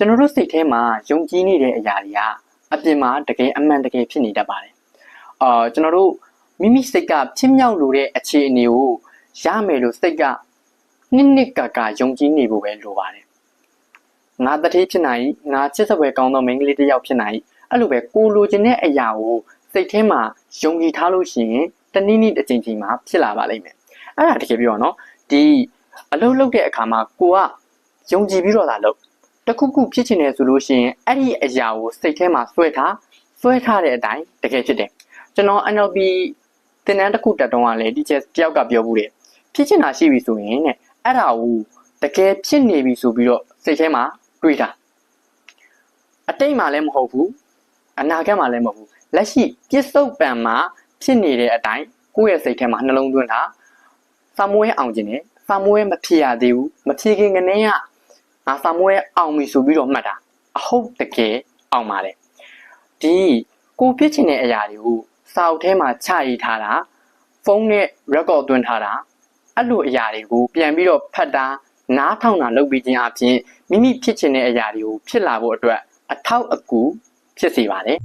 ကျွန်တော်တို့စိတ်ထဲမှာယုံကြည်နေတဲ့အရာတွေကအပြင်မှာတကယ်အမှန်တကယ်ဖြစ်နေတတ်ပါတယ်အာကျွန်တော်တို့မိမိစိတ်ကဖြစ်မြောက်လို့တဲ့အခြေအနေကိုရမယ်လို့စိတ်ကနှစ်နှစ်ကကယုံကြည်နေဖို့ပဲလိုပါတယ်ငါတတိဖြစ်နိုင်ငါချစ်စပွဲကောင်းသောမိန်းကလေးတစ်ယောက်ဖြစ်နိုင်အဲ့လိုပဲကိုလိုချင်တဲ့အရာကိုစိတ်ထဲမှာယုံကြည်ထားလို့ရှိရင်တနည်းနည်းတစ်ချိန်ချိန်မှာဖြစ်လာပါလိမ့်မယ်အဲ့ဒါတကယ်ပြောရနော်ဒီအလုပ်လုပ်တဲ့အခါမှာကိုကယုံကြည်ပြီးတော့လာလုပ် တစ်ခုခုဖြစ်ချင်တယ်ဆိုလို့ရှိရင်အဲ့ဒီအရာကိုစိတ်ထဲမှာစွဲထားစွဲထားတဲ့အတိုင်းတကယ်ဖြစ်တယ်ကျွန်တော် NLP သင်တန်းတစ်ခုတက်တော့ကလည်းဒီချက်တယောက်ကပြောဘူးတယ်ဖြစ်ချင်တာရှိပြီဆိုရင်တဲ့အဲ့ဒါကိုတကယ်ဖြစ်နေပြီဆိုပြီးတော့စိတ်ထဲမှာတွေးတာအတိတ်မှာလည်းမဟုတ်ဘူးအနာဂတ်မှာလည်းမဟုတ်ဘူးလက်ရှိပြစ္ဆုတ်ပံမှာဖြစ်နေတဲ့အတိုင်းကိုယ့်ရဲ့စိတ်ထဲမှာနှလုံးသွင်းတာစာမွေးအောင်ခြင်းနဲ့စာမွေးမဖြစ်ရသေးဘူးမဖြစ်ခင်ကနေက ငါစာမွေးအောင်ပြီဆိုပြီးတော့မှတ်တာအဟုတ်တကယ်အောင်ပါလေဒီကိုဖြစ်ချင်တဲ့အရာတွေကိုစာအုပ်ထဲမှာချရေးထားတာဖုန်းနဲ့ record သွင်းထားတာအဲ့လိုအရာတွေကိုပြန်ပြီးတော့ဖတ်တာနားထောင်တာလုပ်ပြီးခြင်းအပြင်မိမိဖြစ်ချင်တဲ့အရာတွေကိုဖြစ်လာဖို့အတွက်အထောက်အကူဖြစ်စေပါတယ်